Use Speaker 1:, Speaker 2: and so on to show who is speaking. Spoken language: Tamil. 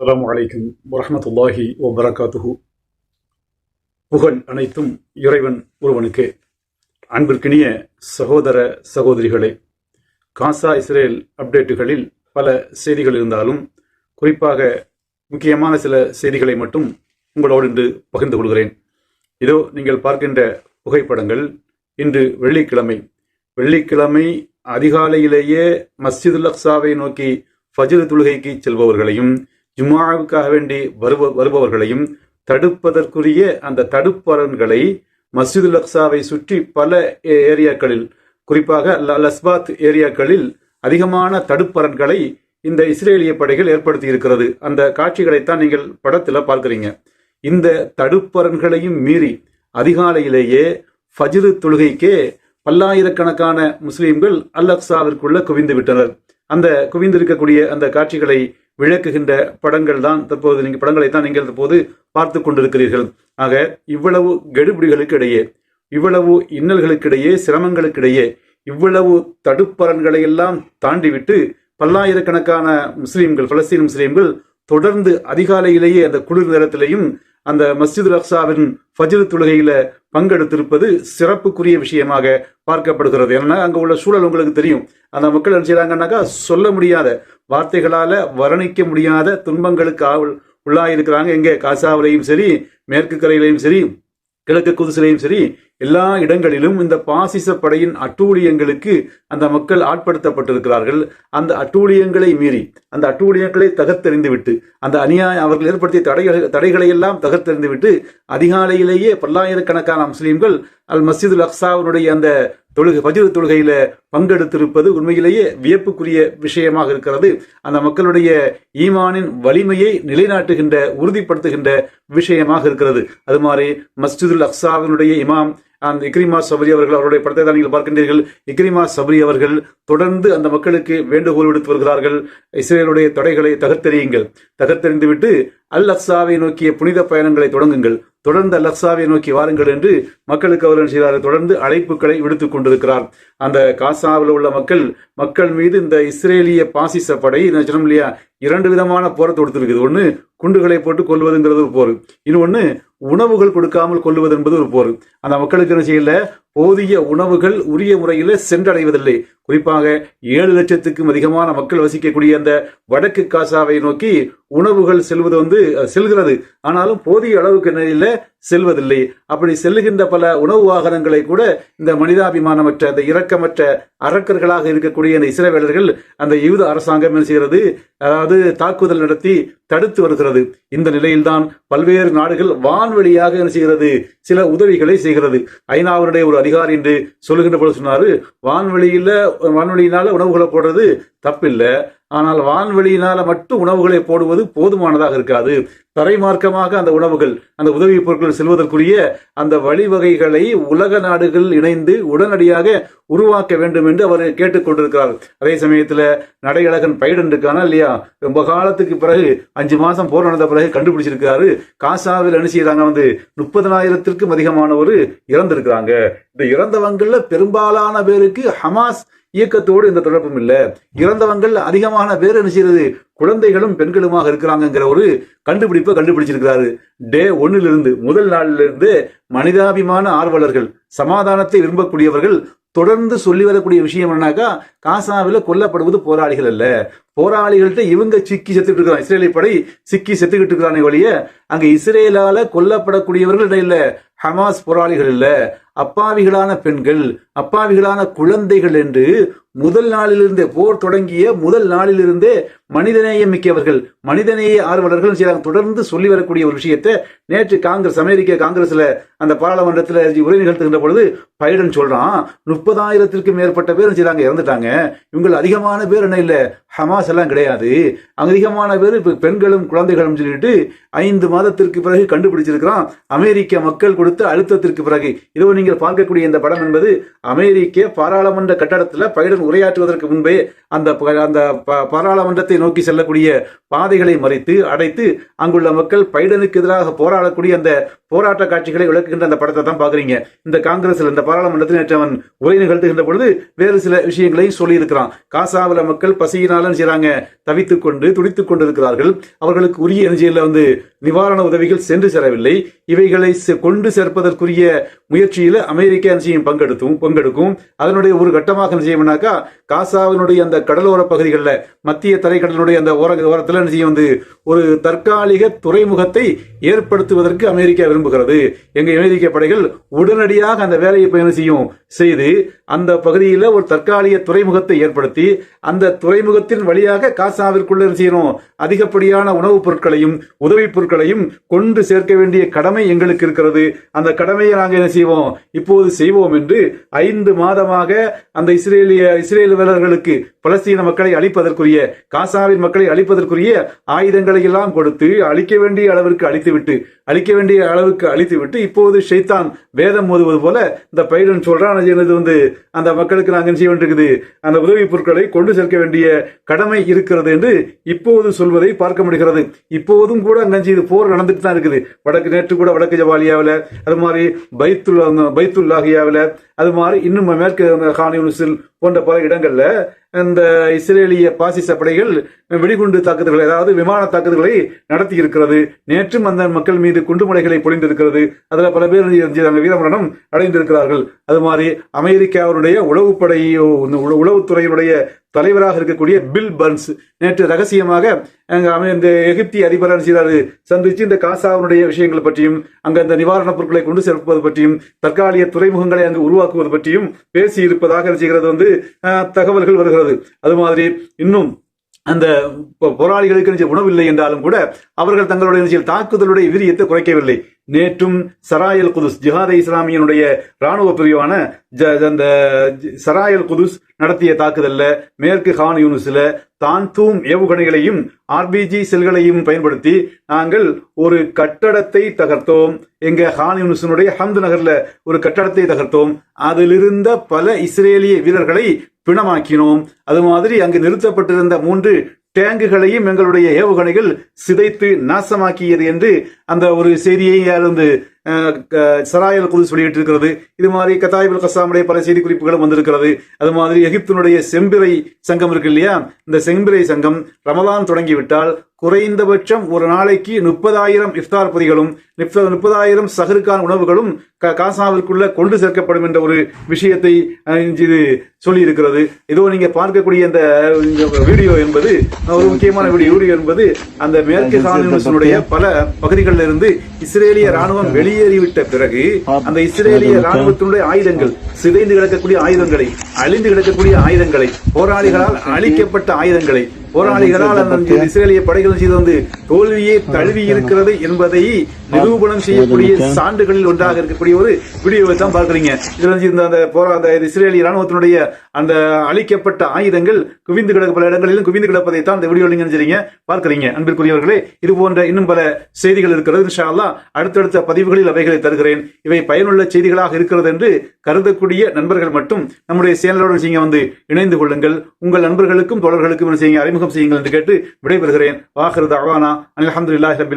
Speaker 1: அலாம் அலைக்கும் வரமத்துல்லாஹி வபரகாத்துஹு புகழ் அனைத்தும் இறைவன் ஒருவனுக்கு. அன்பிற்கினிய சகோதர சகோதரிகளே காசா இஸ்ரேல் அப்டேட்டுகளில் பல செய்திகள் இருந்தாலும் குறிப்பாக முக்கியமான சில செய்திகளை மட்டும் உங்களோடு இன்று பகிர்ந்து கொள்கிறேன். இதோ நீங்கள் பார்க்கின்ற புகைப்படங்கள் இன்று வெள்ளிக்கிழமை. வெள்ளிக்கிழமை அதிகாலையிலேயே மஸ்ஜிதுல் அக்ஸாவை நோக்கி ஃபஜ்ர் தொழுகைக்கு செல்பவர்களையும் ஜுமாவுக்காக வேண்டி வருப வருபவர்களையும் தடுப்பதற்குரிய அந்த தடுப்பரன்களை மஸ்ஜிதுல் லக்ஸாவை சுற்றி பல ஏ- ஏரியாக்களில் குறிப்பாக லஸ்பாத் ஏரியாக்களில் அதிகமான தடுப்பரன்களை இந்த இஸ்ரேலிய படைகள் ஏற்படுத்தி இருக்கிறது அந்த காட்சிகளைத்தான் நீங்கள் படத்தில் பார்க்குறீங்க. இந்த தடுப்பரன்களையும் மீறி அதிகாலையிலேயே ஃபஜ்ரு தொழுகைக்கே பல்லாயிரக்கணக்கான முஸ்லீம்கள் அல்லக்சாவிற்குள்ள குவிந்து விட்டனர் அந்த குவிந்திருக்கக்கூடிய அந்த காட்சிகளை விளக்குகின்ற படங்கள் தான் தற்போது நீங்கள் படங்களை தான் நீங்கள் தற்போது பார்த்து கொண்டிருக்கிறீர்கள். ஆக இவ்வளவு கெடுபிடிகளுக்கு இடையே இவ்வளவு இன்னல்களுக்கிடையே சிரமங்களுக்கிடையே இவ்வளவு தடுப்பரன்களை எல்லாம் தாண்டிவிட்டு பல்லாயிரக்கணக்கான முஸ்லீம்கள் பலஸ்தீன் முஸ்லீம்கள் தொடர்ந்து அதிகாலையிலேயே அந்த குளிர் நேரத்திலையும் அந்த மஸ்ஜித் அக்ஸாவின் ஃபஜ்ர் தொழுகையில பங்கெடுத்திருப்பது சிறப்புக்குரிய விஷயமாக பார்க்கப்படுகிறது. ஏன்னா அங்கே உள்ள சூழல் உங்களுக்கு தெரியும். அந்த மக்கள் என்ன செய்கிறாங்கன்னாக்கா சொல்ல முடியாத வார்த்தைகளால வர்ணிக்க முடியாத துன்பங்களுக்கு ஆள் உள்ளாயிருக்கிறாங்க. எங்கே காசாவிலையும் சரி மேற்கு கரையிலையும் சரி கிழக்கு குதிசிலையும் சரி எல்லா இடங்களிலும் இந்த பாசிச படையின் அட்டூழியங்களுக்கு அந்த மக்கள் ஆட்படுத்தப்பட்டிருக்கிறார்கள். அந்த அட்டூழியங்களை மீறி அந்த அட்டூழியங்களை தகர்த்தெறிந்துவிட்டு அந்த அநியாய அவர்கள் ஏற்படுத்திய தடைகள் தடைகளை எல்லாம் தகர்த்தெறிந்துவிட்டு அதிகாலையிலேயே பல்லாயிரக்கணக்கான முஸ்லீம்கள் அல் மஸ்ஜிதுல் அக்ஸாவினுடைய அந்த தொழுகை ஃபஜ்ர் தொழுகையில் பங்கெடுத்திருப்பது உண்மையிலேயே வியப்புக்குரிய விஷயமாக இருக்கிறது. அந்த மக்களுடைய ஈமானின் வலிமையை நிலைநாட்டுகின்ற உறுதிப்படுத்துகின்ற விஷயமாக இருக்கிறது. அது மாதிரி மஸ்ஜிதுல் அக்சாவினுடைய இமாம் அந்த இக்ரிமா சபரி அவர்கள் அவருடைய படத்தை தான் நீங்கள் பார்க்கின்றீர்கள். இக்ரிமா சபரி அவர்கள் தொடர்ந்து அந்த மக்களுக்கு வேண்டுகோள் விடுத்து வருகிறார்கள். இஸ்ரேலுடைய தடைகளை தகர்த்தெறியுங்கள். தகர்த்தெறிந்து விட்டு அல் அக்சாவை நோக்கிய புனித பயணங்களை தொடங்குங்கள். தொடர்ந்து அல் நோக்கி வாருங்கள் என்று மக்களுக்கு அவர் செய்தார். செய்கிறார் தொடர்ந்து அழைப்புகளை விடுத்துக் கொண்டிருக்கிறார். அந்த காசாவில் உள்ள மக்கள் மக்கள் மீது இந்த இஸ்ரேலிய பாசிச படை சொன்னோம் இல்லையா இரண்டு விதமான போரை தொடுத்திருக்குது. ஒன்று குண்டுகளை போட்டு கொல்வதுங்கிறது ஒரு போர். இன்னொன்று உணவுகள் கொடுக்காமல் கொல்லுவது என்பது ஒரு போர். அந்த மக்களுக்கு என்ன செய்யல போதிய உணவுகள் உரிய முறையில் சென்றடைவதில்லை. குறிப்பாக ஏழு லட்சத்துக்கும் அதிகமான மக்கள் வசிக்கக்கூடிய அந்த வடக்கு காசாவை நோக்கி உணவுகள் செல்வது வந்து செல்கிறது. ஆனாலும் போதிய அளவுக்கு நிலையில செல்வதில்லை. அப்படி செல்லுகின்ற பல உணவு வாகனங்களை கூட இந்த மனிதாபிமானமற்ற அந்த இரக்கமற்ற அரக்கர்களாக இருக்கக்கூடிய இந்த இஸ்ரவேலர்கள் அந்த யூத அரசாங்கம் என்ன செய்கிறது அதாவது தாக்குதல் நடத்தி தடுத்து வருகிறது. இந்த நிலையில்தான் பல்வேறு நாடுகள் வான்வழியாக என்ன செய்கிறது சில உதவிகளை செய்கிறது. ஐநாவினுடைய ஒரு அதிகாரி என்று சொல்லுகின்ற போது சொன்னாரு வான்வெளியில வான்வெளியினால உணவுகளை போடுறது தப்பில்லை. ஆனால் வான்வெளியினால் மட்டும் உணவுகளை போடுவது போதுமானதாக இருக்காது. தரைமார்க்கமாக அந்த உணவுகள் அந்த உதவி பொருட்கள் செல்வதற்குரிய அந்த வழிவகைகளை உலக நாடுகள் இணைந்து உடனடியாக உருவாக்க வேண்டும் என்று அவர் கேட்டுக்கொண்டிருக்கிறார் அதே சமயத்தில் நடையழகன் பைடன் இருக்கானா இல்லையா? ரொம்ப காலத்துக்கு பிறகு அஞ்சு மாதம் போர் நடந்த பிறகு கண்டுபிடிச்சிருக்காரு காசாவில் என்ன செய்யறாங்க வந்து முப்பதனாயிரத்திற்கும் அதிகமானவர் இறந்திருக்கிறாங்க. இந்த இறந்தவங்களில் பெரும்பாலான பேருக்கு ஹமாஸ் இயக்கத்தோடு இந்த தொடர்பும் இல்லை. இறந்தவங்கள் அதிகமான பேர் என்ன செய்யறது? குழந்தைகளும் பெண்களுமாக இருக்கிறாங்கிற ஒரு கண்டுபிடிப்பை கண்டுபிடிச்சிருக்கிறாரு. டே ஒன்னிலிருந்து முதல் நாளிலிருந்து மனிதாபிமான ஆர்வலர்கள் சமாதானத்தை விரும்பக்கூடியவர்கள் தொடர்ந்து சொல்லி வரக்கூடிய விஷயம் என்னன்னாக்கா காசாவில் கொல்லப்படுவது போராளிகள் அல்ல. போராளிகள்கிட்ட இவங்க சிக்கி செத்துக்கிட்டு இருக்கிறாங்க இஸ்ரேலை படை சிக்கி செத்துக்கிட்டு இருக்கிறானே வழிய அங்க இஸ்ரேலால கொல்லப்படக்கூடியவர்கள் இல்லை. ஹமாஸ் போராளிகள் இல்ல. அப்பாவிகளான பெண்கள் அப்பாவிகளான குழந்தைகள் என்று முதல் நாளிலிருந்தே போர் தொடங்கிய முதல் நாளிலிருந்தே மனிதநேயம் மிக்கவர்கள் மனிதநேய ஆர்வலர்கள் செய்கிறாங்க தொடர்ந்து சொல்லி வரக்கூடிய ஒரு விஷயத்தை நேற்று காங்கிரஸ் அமெரிக்க காங்கிரஸ்ல அந்த பாராளுமன்றத்தில் உரை நிகழ்த்துகின்ற பொழுது பைடன் சொல்றான் முப்பதாயிரத்திற்கும் மேற்பட்ட பேர் செய்கிறாங்க இறந்துட்டாங்க. இவங்கள் அதிகமான பேர் என்ன இல்லை? ஹமாஸ் எல்லாம் கிடையாது. அதிகமான பேர் இப்போ பெண்களும் குழந்தைகளும் சொல்லிட்டு ஐந்து மாதத்திற்கு பிறகு கண்டுபிடிச்சிருக்கிறான். அமெரிக்க மக்கள் கொடுத்த அழுத்தத்திற்கு பிறகு. இதோ நீங்கள் பார்க்கக்கூடிய இந்த படம் என்பது அமெரிக்க பாராளுமன்ற கட்டடத்தில் பைடன் உரையாற்றுவதற்கு முன்பே அந்த ப- அந்த ப- பாராளுமன்றத்தை நோக்கி செல்லக்கூடிய பாதைகளை மறைத்து அடைத்து அங்குள்ள மக்கள் பைடனுக்கு எதிராக போராடக்கூடிய அந்த போராட்ட காட்சிகளை விளக்குகின்ற அந்த படத்தை தான் பாக்குறீங்க இந்த காங்கிரஸ்ல இந்த பாராளுமன்றத்தில் நேற்று அவன் உரை நிகழ்த்துகின்ற பொழுது வேறு சில விஷயங்களையும் சொல்லியிருக்கிறான். காசாவில மக்கள் பசியினால செய்யறாங்க செய்றாங்க தவித்துக் கொண்டு துடித்துக் கொண்டிருக்கிறார்கள். அவர்களுக்கு உரிய எனர்ஜியில் வந்து நிவாரண உதவிகள் சென்று சேரவில்லை. இவைகளை கொண்டு சேர்ப்பதற்குரிய முயற்சியில அமெரிக்க நிச்சயம் பங்கெடுத்தும் பங்கெடுக்கும். அதனுடைய ஒரு கட்டமாக நிச்சயம்னாக்கா காசாவினுடைய அந்த கடலோர பகுதிகளில் மத்திய தரைக்கடலுடைய அந்த ஓர ஓரத்தில் நிச்சயம் வந்து ஒரு தற்காலிக துறைமுகத்தை ஏற்படுத்துவதற்கு அமெரிக்கா விரும்புகிறது. எங்க அமெரிக்க படைகள் உடனடியாக அந்த வேலையை பயணம் செய்யும். செய்து அந்த பகுதியில் ஒரு தற்காலிக துறைமுகத்தை ஏற்படுத்தி அந்த துறைமுகத்தின் வழியாக காசாவிற்குள்ள செய்யணும்? அதிகப்படியான உணவுப் பொருட்களையும் உதவிப் பொருட்களையும் கொண்டு சேர்க்க வேண்டிய கடமை எங்களுக்கு இருக்கிறது. அந்த கடமையை நாங்கள் என்ன செய்வோம்? இப்போது செய்வோம் என்று ஐந்து மாதமாக அந்த இஸ்ரேலிய இஸ்ரேல் வீரர்களுக்கு பலஸ்தீன மக்களை அழிப்பதற்குரிய காசாவின் மக்களை அழிப்பதற்குரிய ஆயுதங்களை எல்லாம் கொடுத்து அழிக்க வேண்டிய அளவிற்கு அழித்துவிட்டு அழிக்க வேண்டிய அளவு அளவுக்கு அழித்துவிட்டு இப்போது ஷைத்தான் வேதம் மோதுவது போல இந்த பைடன் சொல்றான் எனது என்னது வந்து அந்த மக்களுக்கு நாங்கள் செய்ய வேண்டியிருக்குது? அந்த உதவிப் பொருட்களை கொண்டு சேர்க்க வேண்டிய கடமை இருக்கிறது என்று இப்போது சொல்வதை பார்க்க முடிகிறது. இப்போதும் கூட அங்கஞ்சி இது போர் நடந்துட்டு தான் இருக்குது. வடக்கு நேற்று கூட வடக்கு ஜவாலியாவில் அது மாதிரி பைத்துல் பைத்துல்லாகியாவில் அது மாதிரி இன்னும் மேற்கு ஹானியூனிஸில் போன்ற பல இடங்கள்ல இந்த இஸ்ரேலிய பாசிச படைகள் வெடிகுண்டு தாக்குதல்களை அதாவது விமான தாக்குதல்களை நடத்தி இருக்கிறது நேற்றும் அந்த மக்கள் மீது குண்டுமலைகளை பொழிந்திருக்கிறது. அதுல பல பேர் வீரமரணம் அடைந்திருக்கிறார்கள். அது மாதிரி அமெரிக்காவுடைய உளவுப்படை உளவுத்துறையினுடைய தலைவராக இருக்கக்கூடிய பில் பர்ன்ஸ். நேற்று ரகசியமாக அங்க இந்த எகிப்திய அதிபரான என்ன சந்திச்சு இந்த காசாவினுடைய விஷயங்கள் பற்றியும் அங்க அந்த நிவாரணப் பொருட்களை கொண்டு சேர்ப்பது பற்றியும் தற்காலிக துறைமுகங்களை அங்கு உருவாக்குவது பற்றியும் பேசி இருப்பதாக செய்கிறது வந்து தகவல்கள் வருகிறது. அது மாதிரி இன்னும் அந்த போராளிகளுக்கு உணவில்லை என்றாலும் கூட அவர்கள் தங்களுடைய தாக்குதலுடைய வீரியத்தை குறைக்கவில்லை. நேற்றும் சராயல் குதுஸ் ஜிஹாத இஸ்லாமியனுடைய ராணுவ பிரிவான ஜ- அந்த சராயல் குதுஸ் நடத்திய தாக்குதல்ல மேற்கு ஹான் யூனிஸ்ல தான்தூம் ஏவுகணைகளையும் ஆர்பிஜி செல்களையும் பயன்படுத்தி நாங்கள் ஒரு கட்டடத்தை தகர்த்தோம். எங்க ஹான் யூனிஸினுடைய ஹம்து நகர்ல ஒரு கட்டடத்தை தகர்த்தோம். அதிலிருந்த பல இஸ்ரேலிய வீரர்களை பிணமாக்கினோம். அது மாதிரி அங்கு நிறுத்தப்பட்டிருந்த மூன்று டேங்குகளையும் எங்களுடைய ஏவுகணைகள் சிதைத்து நாசமாக்கியது என்று அந்த ஒரு செய்தியை வந்து சராயல் குதுஸ் வெளியிட்டிருக்கிறது. இது மாதிரி கத்தாயிபுல் கசாமுடைய பல செய்தி குறிப்புகளும் வந்திருக்கிறது. அது மாதிரி எகிப்தினுடைய செம்பிரை சங்கம் இருக்கு இல்லையா? இந்த செம்பிரை சங்கம் ரமலான் தொடங்கிவிட்டால் குறைந்தபட்சம் ஒரு நாளைக்கு முப்பதாயிரம் இஃப்தார் பொதிகளும் முப்பதாயிரம் சஹருக்கான உணவுகளும் காசாவிற்குள்ள கொண்டு சேர்க்கப்படும் என்ற ஒரு விஷயத்தை இது சொல்லி இருக்கிறது இதோ நீங்க பார்க்கக்கூடிய இந்த இந்த வீடியோ என்பது ஒரு முக்கியமான வீடியோ. வீடியோ என்பது அந்த மேற்கு கான்யூனிஸினுடைய பல பகுதிகளில் இருந்து இஸ்ரேலிய ராணுவம் வெளியேறிவிட்ட பிறகு அந்த இஸ்ரேலிய ராணுவத்தினுடைய ஆயுதங்கள் சிதைந்து கிடக்கக்கூடிய ஆயுதங்களை அழிந்து கிடக்கக்கூடிய ஆயுதங்களை போராளிகளால் அழிக்கப்பட்ட ஆயுதங்களை போராளிகளால் இஸ்ரேலிய படைகள் செய்து வந்து தோல்வியே தழுவி இருக்கிறது என்பதை நிரூபணம் செய்யக்கூடிய சான்றுகளில் ஒன்றாக இருக்கக்கூடிய ஒரு வீடியோவை தான் பார்க்குறீங்க. இதுல இந்த அந்த போரா அந்த இஸ்ரேலிய ராணுவத்தினுடைய அந்த அழிக்கப்பட்ட ஆயுதங்கள் குவிந்து கிடக்க பல இடங்களிலும் குவிந்து கிடப்பதை தான் இந்த வீடியோ நீங்க நினைச்சிருங்க பார்க்குறீங்க. அன்பிற்குரியவர்களே இது போன்ற இன்னும் பல செய்திகள் இருக்கிறது. இன்ஷா அடுத்தடுத்த பதிவுகளில் அவைகளை தருகிறேன். இவை பயனுள்ள செய்திகளாக இருக்கிறது என்று கருதக்கூடிய நண்பர்கள் மட்டும் நம்முடைய சேனலோடு செய்ய வந்து இணைந்து கொள்ளுங்கள். உங்கள் நண்பர்களுக்கும் தோழர்களுக்கும் என்ன செய்யுங்க அறிமுகம் செய்யுங்கள் என்று கேட்டு விடைபெறுகிறேன். வாஹிருத அவானா அல்ஹம்துலில்லாஹி ரபில்